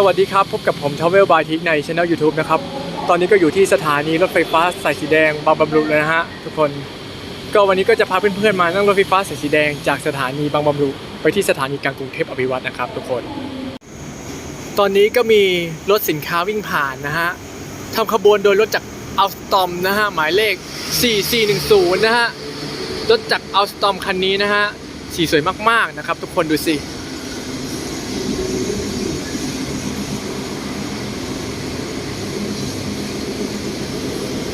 สวัสดีครับ พบกับผมทาวเวลบายทิกในช anel YouTube นะครับ ตอนนี้ก็อยู่ที่สถานีรถไฟฟ้าสายสีแดงบางบำรุเลยนะฮะทุกคน ก็วันนี้ก็จะพาเพื่อนๆมานั่งรถไฟฟ้าสายสีแดงจากสถานีบางบำรุไปที่สถานีกลางกรุงเทพอภิวัตนะครับ ทุกคน ตอนนี้ก็มีรถสินค้าวิ่งผ่านนะฮะทำขบวนโดยรถจากอัลสตอมนะฮะหมายเลข 4410 นะฮะรถจากอัลสตอมคันนี้นะฮะสีสวยมากๆนะครับ ทุกคนดูสิ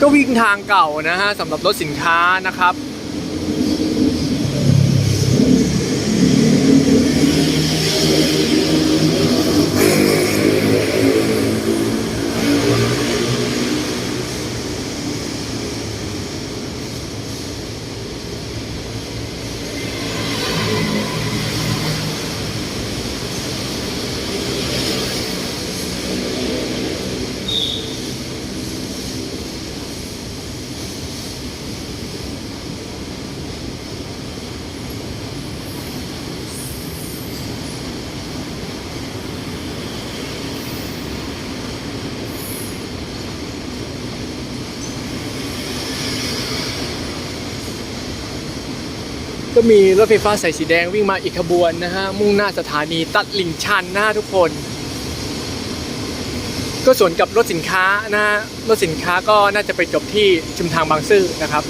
ก็วิ่งทางเก่านะฮะสำหรับรถสินค้านะครับ ก็มีรถไฟฟ้าสายสีแดงวิ่งมาอีกขบวนนะฮะ มุ่งหน้าสถานีตัดหลิงชันนะฮะทุกคน ก็สวนกับรถสินค้านะฮะ รถสินค้าก็น่าจะไปจบที่ชุมทางบางซื่อนะครับ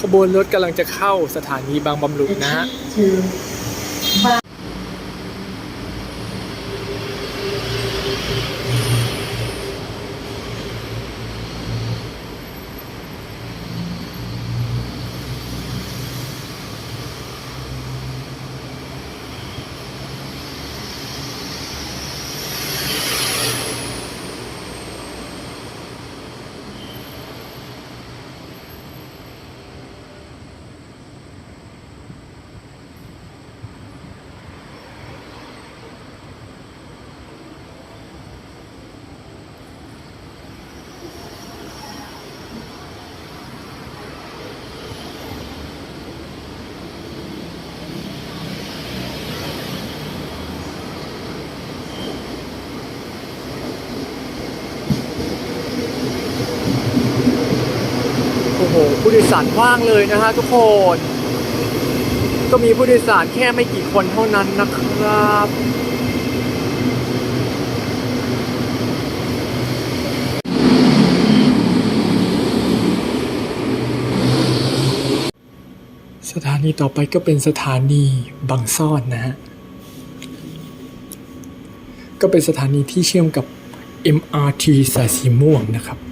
ขบวนรถกำลังจะเข้าสถานีบางบำรุนะฮะ ยสารว่างเลยนะฮะทุกคน ก็มีผู้โดยสารแค่ไม่กี่คนเท่านั้นนะครับสถานีต่อไปก็เป็นสถานีบางซ่อนนะฮะ ก็เป็นสถานีที่เชื่อมกับ MRT สายสีม่วงนะครับ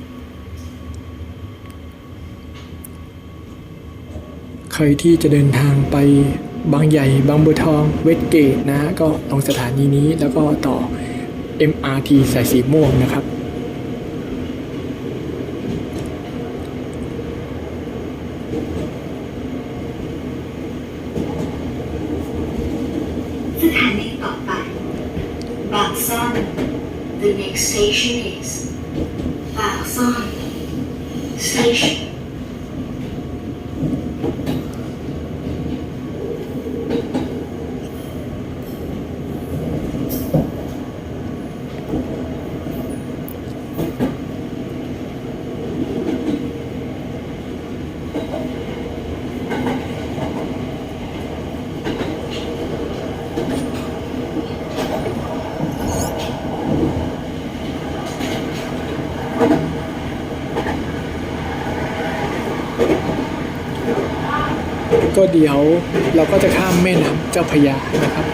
ใครที่จะเดินทางไปบางใหญ่ บางบัวทอง เวสเกตนะฮะก็ตรงสถานีนี้แล้วก็ต่อ MRT สายสีม่วงนะครับ สถานีต่อไป บางซ่อน The next station is บางซ่อน Station ก็เดี๋ยวเราก็จะข้ามแม่น้ำเจ้าพยานะครับ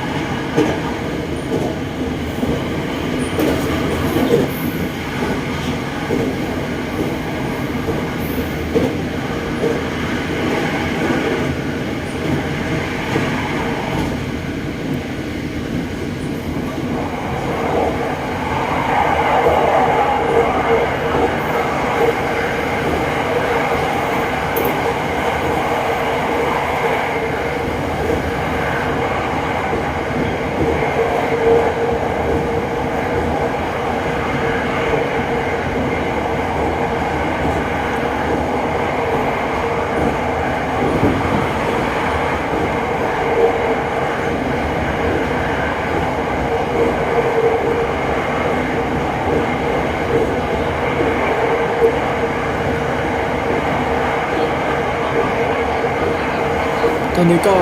อนนี้ก็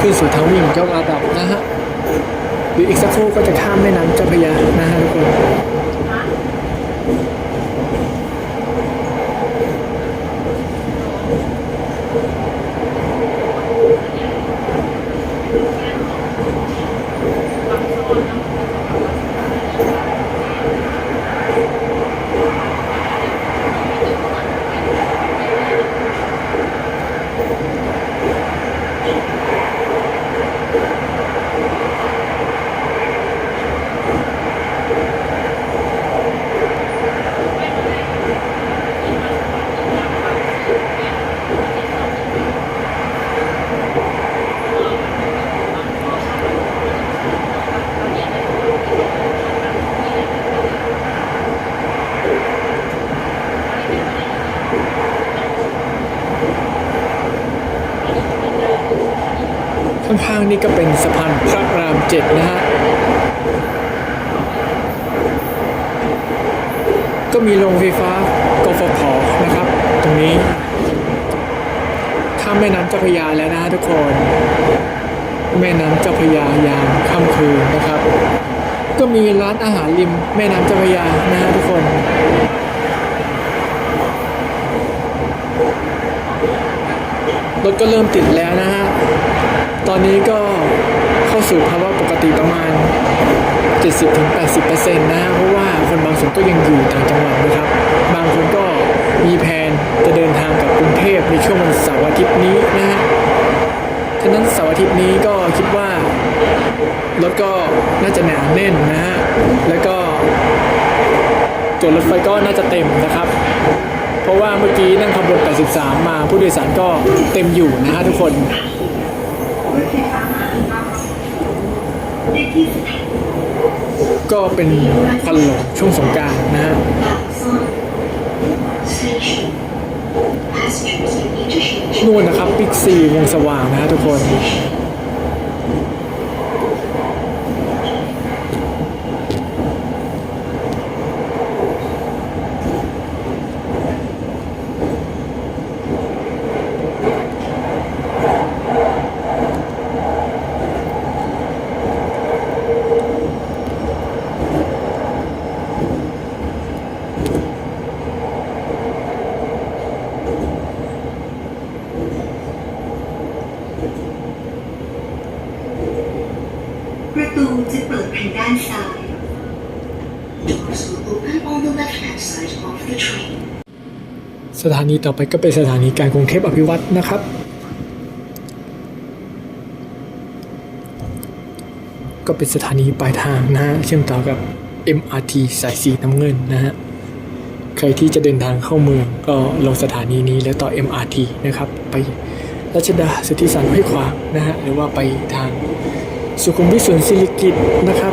ขึ้นสู่ทางวิ่งยกระดับนะฮะหรืออีกสักครู่ก็จะข้ามแม่น้ำเจ้าพระยานะฮะทุกคน ข้างๆนี่ก็เป็นสะพานพระรามเจ็ดนะฮะก็มีโรงไฟฟ้ากฟผนะครับ ตรงนี้ข้ามแม่น้ำเจ้าพระยาแล้วนะฮะทุกคน แม่น้ำเจ้าพระยายามค่ำคืนนะครับ ก็มีร้านอาหารริมแม่น้ำเจ้าพระยานะฮะทุกคนรถก็เริ่มติดแล้วนะฮะ ตอนนี้ก็เข้าสู่ภาวะปกติประมาณ 70-80%นะฮะเพราะว่าคนบางส่วนก็ยังอยู่ต่างจังหวัดนะครับ บางคนก็มีแผนจะเดินทางกลับกรุงเทพในช่วงวันเสาร์อาทิตย์นี้นะฮะฉะนั้นเสาร์อาทิตย์นี้ก็คิดว่ารถก็น่าจะหนาแน่นนะฮะ แล้วก็ตัวรถไฟก็น่าจะเต็มนะครับ เพราะว่าเมื่อกี้นั่งขบวน 83 มาผู้โดยสารก็เต็มอยู่นะฮะทุกคน ก็เป็นควันหลงช่วงสงกรารนะฮะนู่นนะครับปิกซีวงสว่างนะฮะทุกคน ดทางด้านซ้าย Doors will open on the left-hand side of the train. สถานีต่อไปก็เป็นสถานีการกรุงเทพอภิวัตนะครับ ก็เป็นสถานีปลายทางนะฮะเชื่อมต่อกับ MRT สายสีน้ำเงินนะฮะใครที่จะเดินทางเข้าเมืองก็ลงสถานีนี้แล้วต่อ MRT นะครับ ไปรัชดาสุทธิสันห้วยขวางนะฮะหรือว่าไปทางสุขุมวิทสวนสิริกิตนะครับ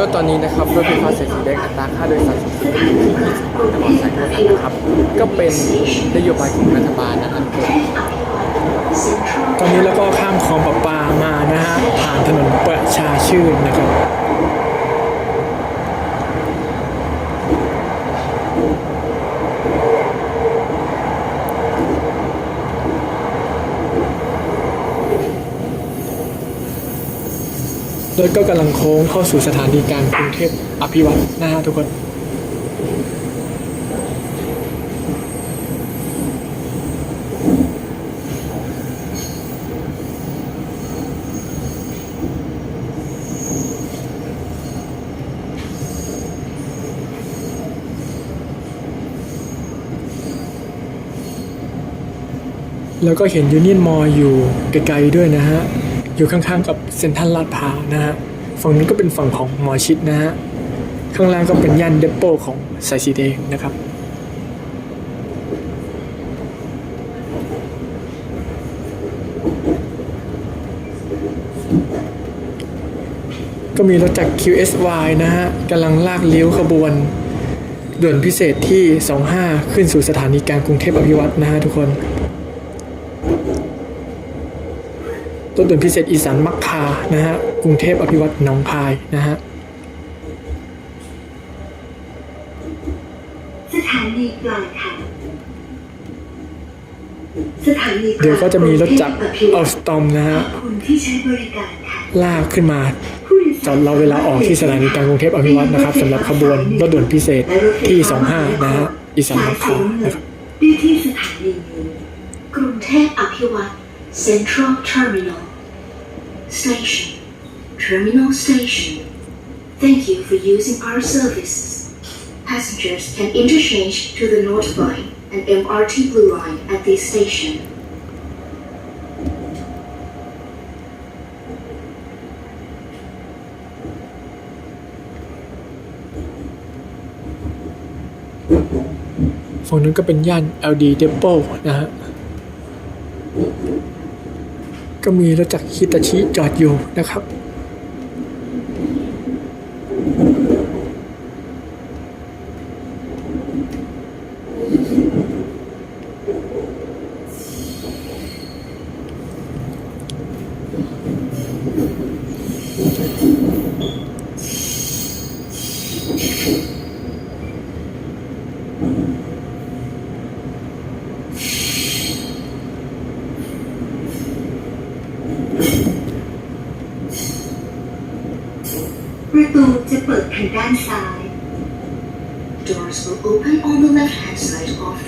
ก็ตอนนี้นะครับรถไฟฟ้าสายสีแดงอัตราค่าโดยสารสูงสุดอยู่ที่20บาทต่อสายด้วยกันนะครับ ก็เป็นนโยบายของรัฐบาลนะครับตอนนี้เราก็ข้ามคลองประปามานะฮะผ่านถนนประชาชื่นนะครับ รถก็กำลังโค้งเข้าสู่สถานีกลางกรุงเทพอภิวัตนะฮะทุกคน แล้วก็เห็นยูเนียนมออยู่ไกลๆด้วยนะฮะ อยู่ข้างๆกับเซ็นทรัลลาดพร้าวนะฮะฝั่งนี้ก็เป็นฝั่งของหมอชิดนะฮะข้างล่างก็เป็นย่านเดปโปของสายสีแดงนะครับก็มีรถจาก QSY นะฮะกำลังลากเลี้ยวขบวน ด่วนพิเศษที่ 25 ขึ้นสู่สถานีกลางกรุงเทพอภิวัตนะฮะทุกคน รถด่วนพิเศษอีสานมักคานะฮะกรุงเทพอภิวัตหนองคายนะฮะสถานีปลายทางสถานีเดี๋ยวก็จะมีรถจักรเอาสตอมนะขฮะอบคุณที่ใช้บริการค่ะลากขึ้นมาผู้โดยสจอดเราเวลาออกที่สถานีกลางกรุงเทพอภิวัตนะครับสำหรับขบวนรถด่วนพิเศษที่ 25 นะฮะอีสานนครนะครับด้วยที่สถานีนี้กรุงเทพอภิวัต Central Terminal Station Terminal Station Thank you for using our services Passengers can interchange to the North Line and MRT Blue Line at this station ฝั่งนู้นก็เป็นย่าน LD Depot นะฮะ ก็มีรถจักรฮิตาชิจอดอยู่นะครับ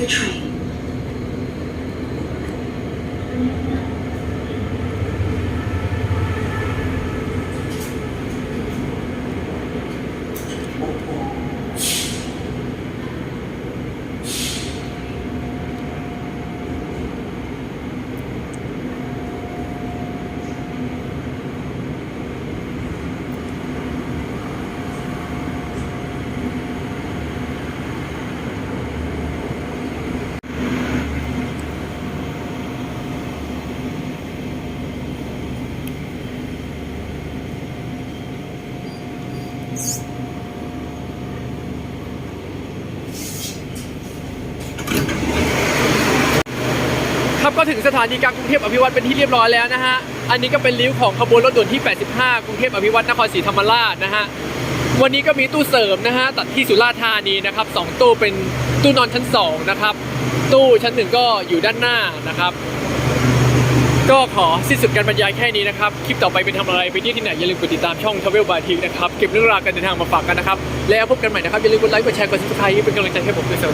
the train. ก็ถึงสถานีกลางกรุงเทพอภิวัตเป็นที่เรียบร้อยแล้วนะฮะ อันนี้ก็เป็นลิ้วของขบวนรถด่วนที่ 85 กรุงเทพอภิวัตนครศรีธรรมราชนะฮะ วันนี้ก็มีตู้เสริมนะฮะตัดที่สุราษฎร์ธานีนะครับสองตู้เป็นตู้นอนชั้น 2 นะครับ ตู้ชั้นหนึ่งก็อยู่ด้านหน้านะครับ ก็ขอสิ้นสุดการบรรยายแค่นี้นะครับ คลิปต่อไปเป็นทำอะไรไปที่ที่ไหนอย่าลืมกดติดตามช่อง Travel by Tik นะครับ เก็บเรื่องราวการเดินทางมาฝากกันนะครับ แล้วพบกันใหม่นะครับอย่าลืมกดไลค์กดแชร์กด subscribe เป็นกำลังใจให้ผมด้วยเสมอ